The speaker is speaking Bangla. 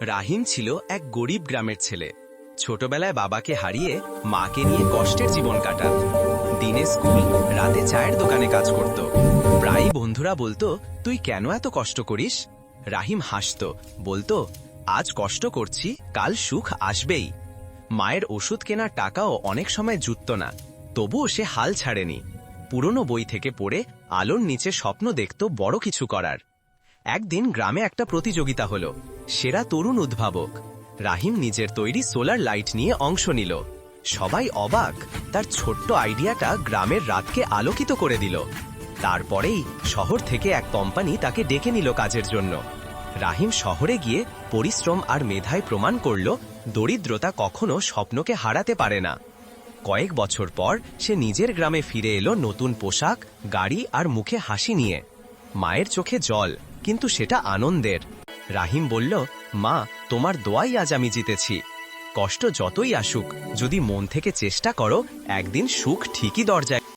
রাহিম ছিল এক গরিব গ্রামের ছেলে। ছোটবেলায় বাবাকে হারিয়ে মাকে নিয়ে কষ্টের জীবন কাটান। দিনে স্কুল, রাতে চায়ের দোকানে কাজ করত। প্রায়ই বন্ধুরা বলতো, তুই কেন এত কষ্ট করিস? রাহিম হাসত, বলতো, আজ কষ্ট করছি, কাল সুখ আসবেই। মায়ের ওষুধ কেনার টাকাও অনেক সময় জুটত না। তবুও সে হাল ছাড়েনি। পুরনো বই থেকে পড়ে আলোর নিচে স্বপ্ন দেখত বড় কিছু করার। একদিন গ্রামে একটা প্রতিযোগিতা হলো। সেরা তরুণ উদ্ভাবক রাহিম নিজের তৈরি সোলার লাইট নিয়ে অংশ নিল। সবাই অবাক, তার ছোট্ট আইডিয়াটা গ্রামের রাতকে আলোকিত করে দিল। তারপরেই শহর থেকে এক কোম্পানি তাকে ডেকে নিল কাজের জন্য। রাহিম শহরে গিয়ে পরিশ্রম আর মেধায় প্রমাণ করল, দরিদ্রতা কখনো স্বপ্নকে হারাতে পারে না। কয়েক বছর পর সে নিজের গ্রামে ফিরে এলো নতুন পোশাক, গাড়ি আর মুখে হাসি নিয়ে। মায়ের চোখে জল কিন্তু সেটা আনন্দের। রাহিম বলল, মা, তোমার দোয়াই আজ আমি জিতেছি। কষ্ট যতই আসুক, যদি মন থেকে চেষ্টা করো, একদিন সুখ ঠিকই দরজায়